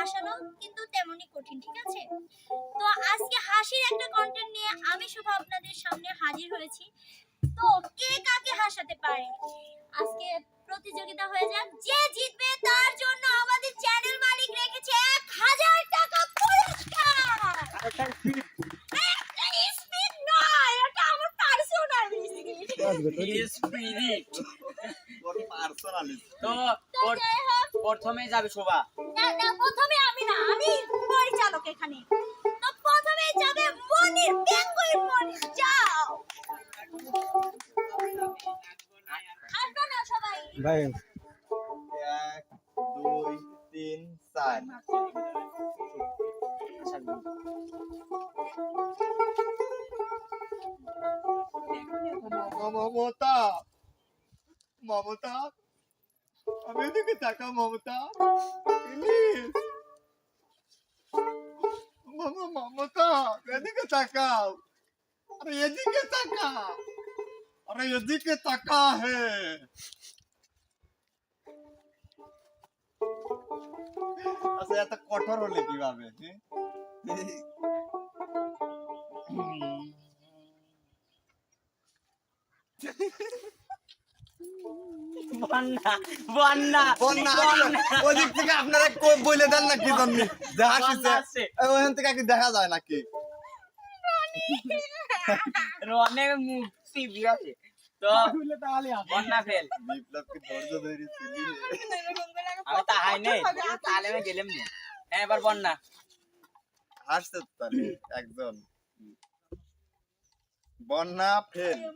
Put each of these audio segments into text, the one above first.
হাসানো কিন্তু তেমনই কঠিন ঠিক আছে? তো আজকে হাসির একটা কন্টেন্ট নিয়ে আমি শুভ আপনাদের সামনে হাজির হয়েছি। তো কে কাকে হাসাতে পারে? আজকে প্রতিযোগিতা হয়ে যাক। যে জিতবে তার জন্য আমাদের চ্যানেল মালিক রেখেছে এক হাজার টাকা পুরস্কার। তো প্রথমে যাবে শোভা। সবাই ভাই এক দুই তিন চার মমতা মমতা আমি এদিকে তাকা মমতা প্লিজ মামা মমতা এদিকে তাকাও আরে এদিকে তাকা আরে এদিকে তাকা হে আচ্ছা এত কঠোর হলে কীভাবে? বন্যা বন্যা বন্যা ওদিক থেকে আপনারা বলে দেন না কি জন্য আসছে। ওখান থেকে কি দেখা যায় নাকি? রনে মুক্তি বিরাছে তো বন্যা ফেল। বিপ্লব কি ধৈর্য ধরেছিলি আমি তাহাই নেই। তাহলে আমি গেলাম না। হ্যাঁ এবার বন্যা। হাসছে তো তাহলে একজন। বন্যা ফেল।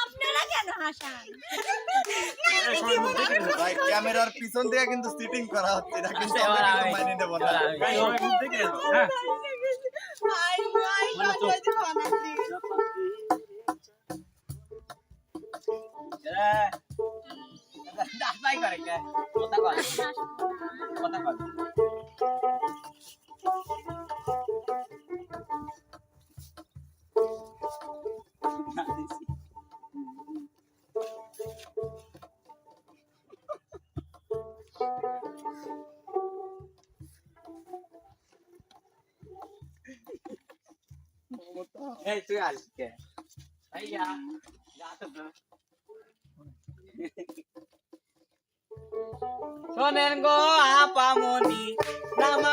আপনারা কেন হাসান? ভাই ক্যামেরার পিছন থেকে কিন্তু সিটিং করা হচ্ছে এটা কিন্তু আমরা কিন্তু আমি- মাইনে নেব না এবার আমি- হ্যাঁ। হ্যাঁ। ভাই করে কে? কথা কয়, কথা কয়। এই তুই আসিস কে? এই যা, যা তো তো। শোনেন গো আপামনি নাম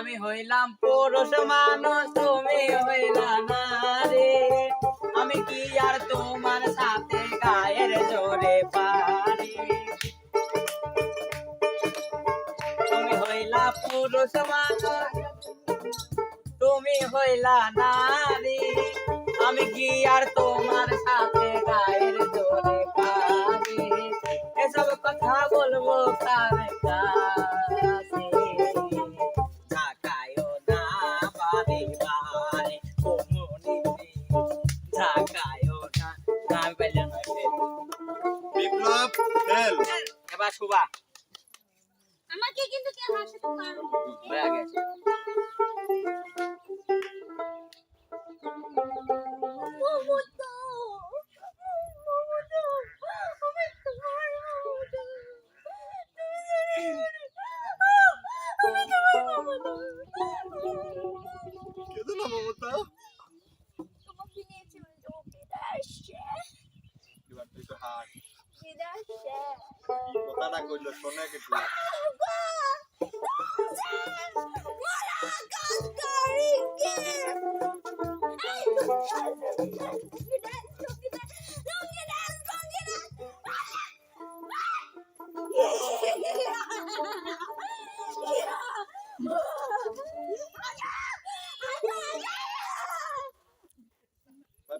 আমি হইলাম পুরুষ মানুষ, তুমি হইলা না রে আমি কি আর তোমার সাথে গায়ের জোরে পারি? তুমি হইলা পুরুষ মানুষ, তুমি হইলা নারী। আমি কি আর তোমার সাথে গায়ের জোরে পারি? এসব কথা বলব কার কাছে? হয়ে গেছে। মমতা, মমতা, আমি তোমার মমতা। আমি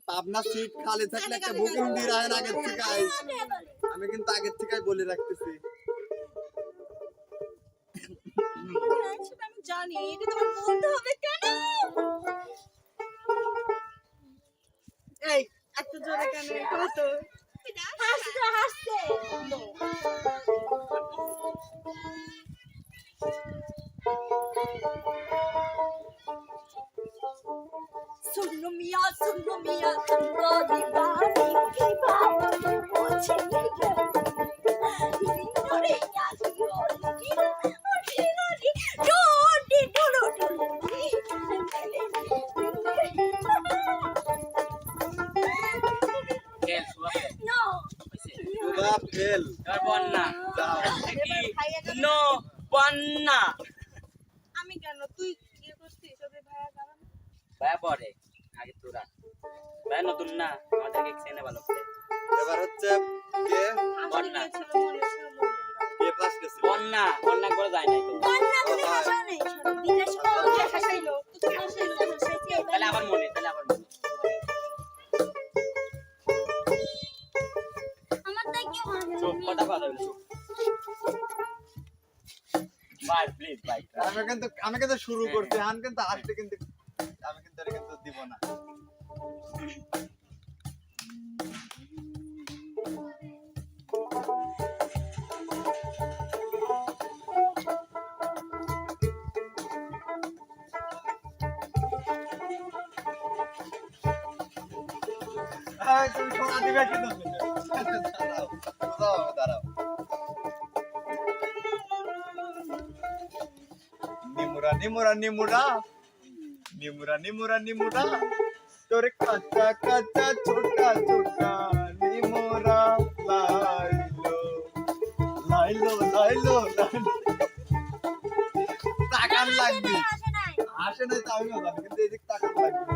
পাবনা সিট খালি থাকলে একটা বুকিং দিয়ে রাখেন আগের থেকে আমি কিন্তু আগের থেকে বলে রাখতেছি। জানি এটা তোমার বলতে হবে কেন? এই এত জোরে কেন কত হাসছে হাসছে। Suno mia, suno mia, tanto di এবার বন্যা কি নো বন্যা। আমি কেন? তুই ইয়ে করছিস ওদের ভাইয়া কারণ? ভাইয়া পরে। আগে তোরা। ভাইয়া নতুন না? আমাদেরকে চেনে ভালো করে। এবার হচ্ছে কে? বন্যা। কে ফার্স্ট গেছিল বন্যা। বন্যা করে যায় নাই তো। বন্যা তুমি হাসো নাই। বিকাশ ও কে হাসাইলো তুই হাসাইলো তাহলে আবার মনে আমি কিন্তু আমি কিন্তু শুরু করছি। হান কিন্তু আসলে কিন্তু আমি কিন্তু এটা কিন্তু দিব না। তুমি সোনা দিবে কিন্তু। দাঁড়াও দাঁড়াও। নিমুরা নিমুরা নিমুরা নিমুরা নিমুরা তোর কাঁচা কাঁচা ছোটা ছোটা নিমুরা লাইলো লাইলো লাইলো টাকার লাগবে আসে নাই তো আমি কিন্তু এদিক টাকার লাগবে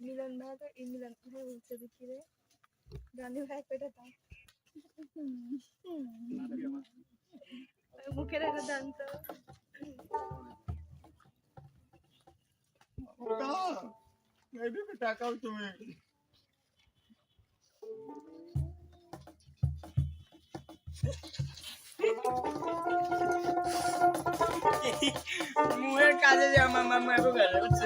মিলন ভাইয়া তো এই মিলন ভাই বলছে দেখি রে? গান্ধী ভাই কয়টা দাও মুখের একটা দান তো। তুমি। মুহের কাজে যা মামা মামা গেল বুঝছ